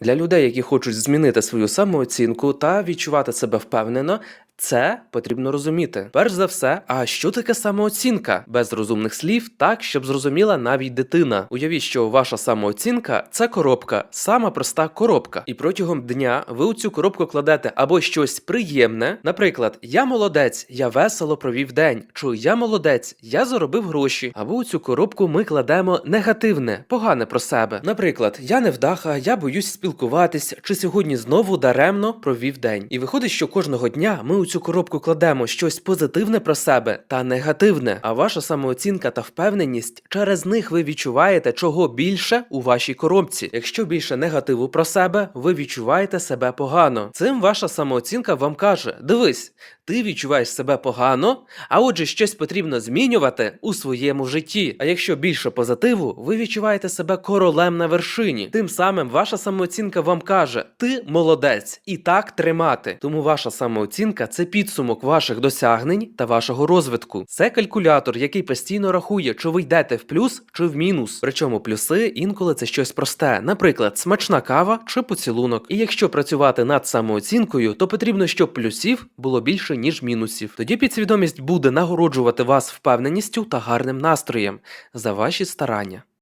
Для людей, які хочуть змінити свою самооцінку та відчувати себе впевнено, це потрібно розуміти. Перш за все, а що таке самооцінка? Без розумних слів, так щоб зрозуміла навіть дитина. Уявіть, що ваша самооцінка це коробка, сама проста коробка. І протягом дня ви у цю коробку кладете або щось приємне, наприклад, я молодець, я весело провів день, чи я молодець, я заробив гроші. Або у цю коробку ми кладемо негативне, погане про себе. Наприклад, я невдаха, я боюсь спілкуватись, чи сьогодні знову даремно провів день. І виходить, що кожного дня ми у цю коробку кладемо щось позитивне про себе та негативне. А ваша самооцінка та впевненість через них ви відчуваєте чого більше у вашій коробці. Якщо більше негативу про себе, ви відчуваєте себе погано. Цим ваша самооцінка вам каже: дивись, ти відчуваєш себе погано, а отже, щось потрібно змінювати у своєму житті. А якщо більше позитиву, ви відчуваєте себе королем на вершині. Тим самим ваша самооцінка вам каже: ти молодець, і так тримати. Тому ваша самооцінка це підсумок ваших досягнень та вашого розвитку. Це калькулятор, який постійно рахує, чи ви йдете в плюс чи в мінус. Причому плюси інколи це щось просте, наприклад, смачна кава чи поцілунок. І якщо працювати над самооцінкою, то потрібно, щоб плюсів було більше ніж мінусів. Тоді підсвідомість буде нагороджувати вас впевненістю та гарним настроєм за ваші старання.